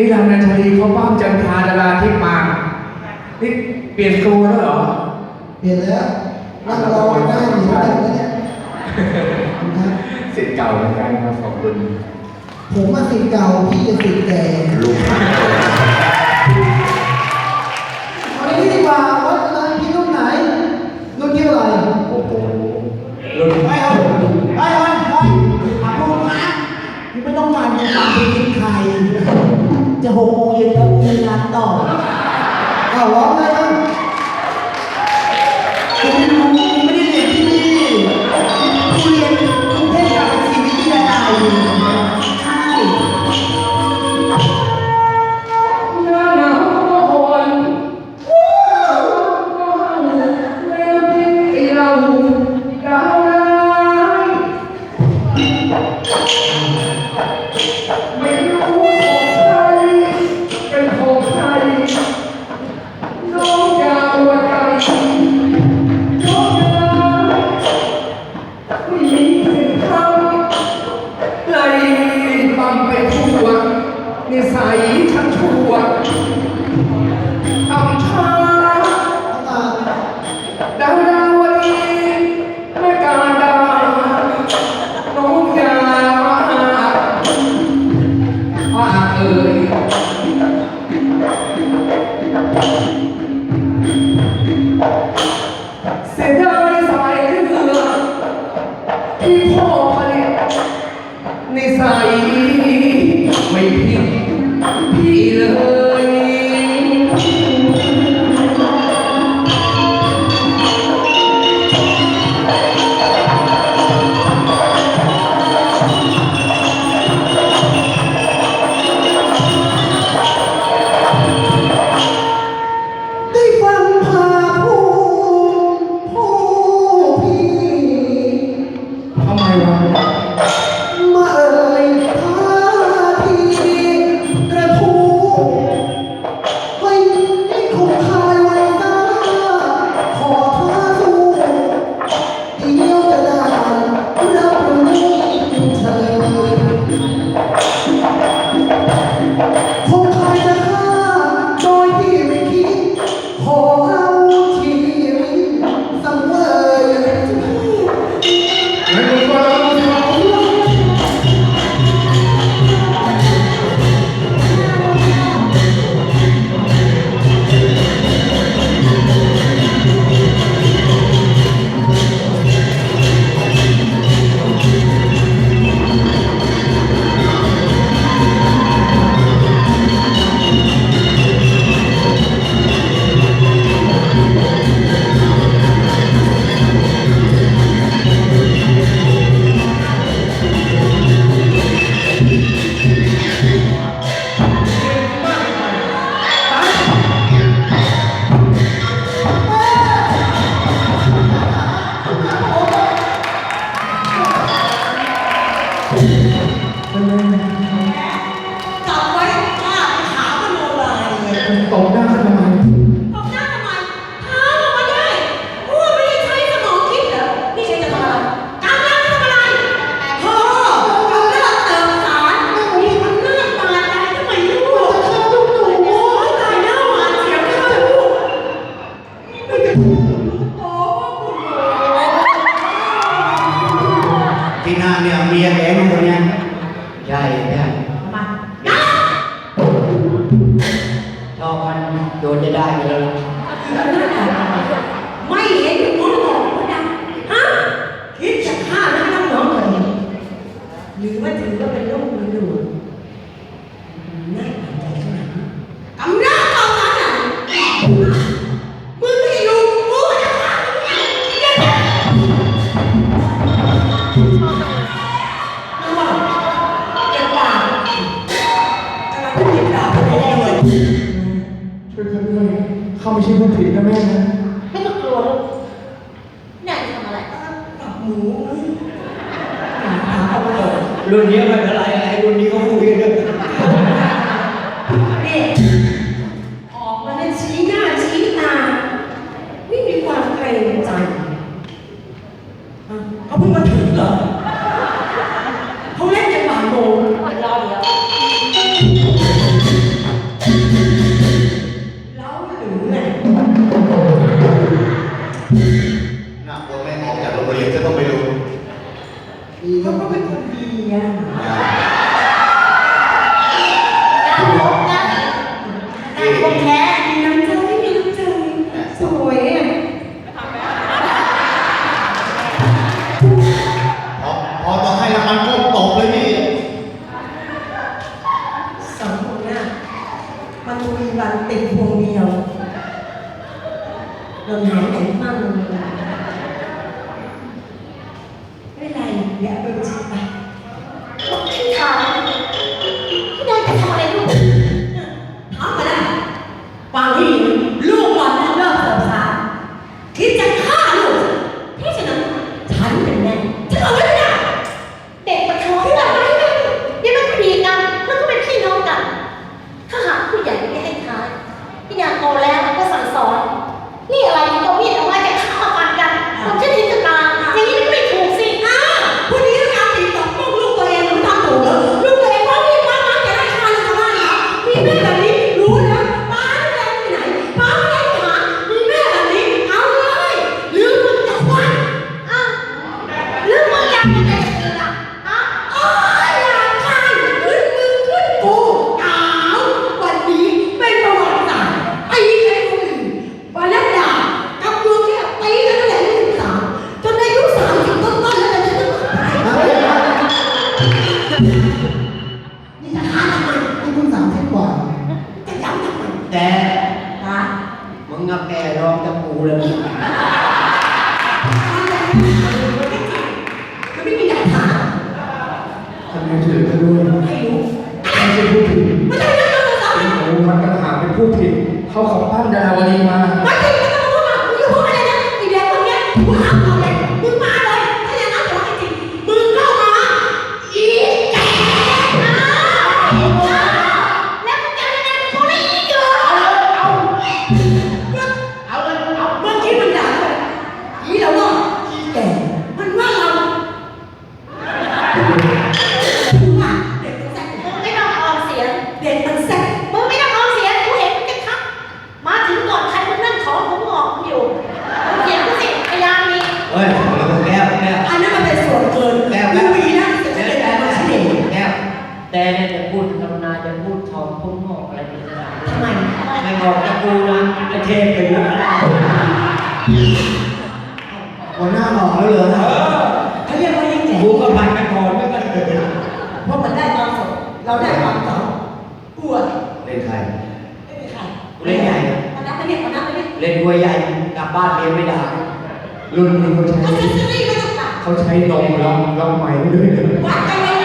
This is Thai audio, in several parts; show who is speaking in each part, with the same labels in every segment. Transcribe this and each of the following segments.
Speaker 1: นี่
Speaker 2: รานาชรีเขาป้อมจันทราดาราทิพมานี่เปลี่ยนตัวแล้วเหรอ
Speaker 3: เปลี่ยนแล้วนั่งรอหน้าหนีแล้วเนี่ย
Speaker 2: สิทเก่าเหมืนกัครับขอบคุณ
Speaker 3: ผมว่าสิทธิ์เก่าพี่จะสิทธิ์แก่
Speaker 2: ลู
Speaker 3: กวันนี้ดีกว่าวัดอะไรพี่รุ่นไหนรุ่นที่เท่าไหร จะหกโมงเย็นแล้วมีงานต่อเอาร้องได้
Speaker 2: ไห
Speaker 3: ม
Speaker 1: จะได้ไป
Speaker 4: แล้ว
Speaker 1: ไม่เห็น เขาไม่
Speaker 2: ใช่ผู้ผิดนะแม่นะ
Speaker 1: มันมีวัน
Speaker 4: ติดพว
Speaker 1: งเดียวเราหายไหนมั่ง ไม่ใช่เรื่อ
Speaker 5: งเงินหรอ
Speaker 1: โอ้วัดก
Speaker 3: ระ
Speaker 1: ถา
Speaker 4: งเป็
Speaker 2: นผู้ผิด เขาข
Speaker 1: องบ้านดา
Speaker 5: วดี
Speaker 1: มา วัด
Speaker 5: จริง เรา
Speaker 6: ได้
Speaker 3: ความเก่า
Speaker 6: ปวด
Speaker 1: เล่นใครไม่เป็น
Speaker 4: ใคร
Speaker 6: เล่นใหญ่
Speaker 1: มานักไปเนี่ยมานับไปเนี่ย
Speaker 6: เล่นหัวใหญ่กลับบ้านเลี้ยงไม่ได้
Speaker 2: รุ่นนี้เขาใช้
Speaker 1: เขา
Speaker 2: ใช้นมร้องร้องใหม่ด้วย
Speaker 1: วัดกัเลย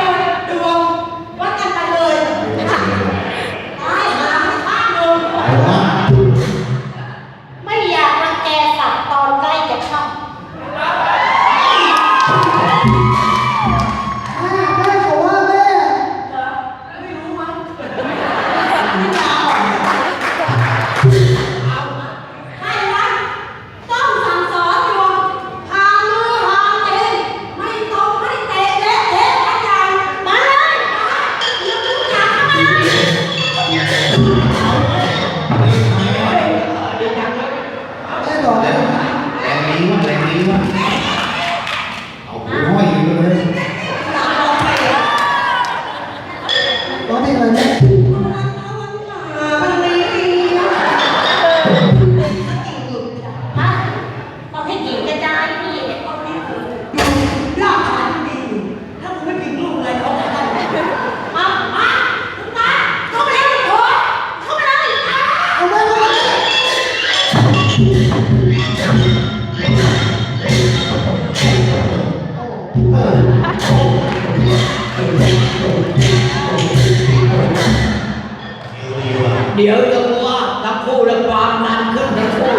Speaker 1: เดี๋ย
Speaker 3: ว
Speaker 5: จะ
Speaker 4: ว่า
Speaker 6: ทั้งคู่และความนั้นขึ้นทั้งคู่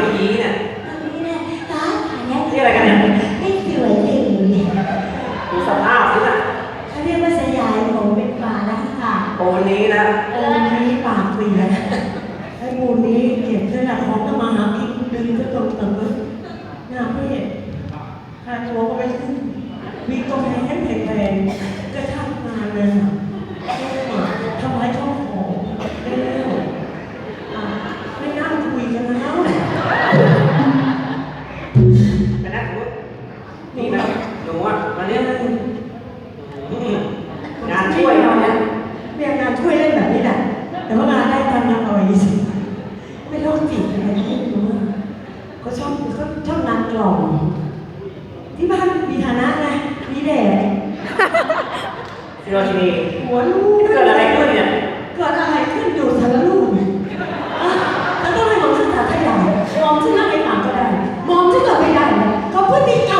Speaker 5: เมื่อกี้
Speaker 1: เนี่
Speaker 7: ยเรี
Speaker 6: ยก
Speaker 1: อะ
Speaker 7: ไร
Speaker 6: กันเนี่ย
Speaker 8: ไม่สวยเลย
Speaker 6: ดูสภาพสิน่ะ
Speaker 8: เขาเรียกว่ายายผมเป็นป่าแล้วค่ะ
Speaker 6: โอนนี้นะ
Speaker 7: โอนนี้ปาปลี่ไอ้มูลนี้เก็บเสื้อหนักของก็มาหากินดึงก็ตรงตรง
Speaker 6: เล
Speaker 7: ยหน้าเพื่อนค่าตัวก็
Speaker 6: ไป
Speaker 7: ขึ้นมีตรง
Speaker 8: ไหน
Speaker 7: ให้
Speaker 1: แพ
Speaker 6: ง
Speaker 1: ๆ พฤติกรรม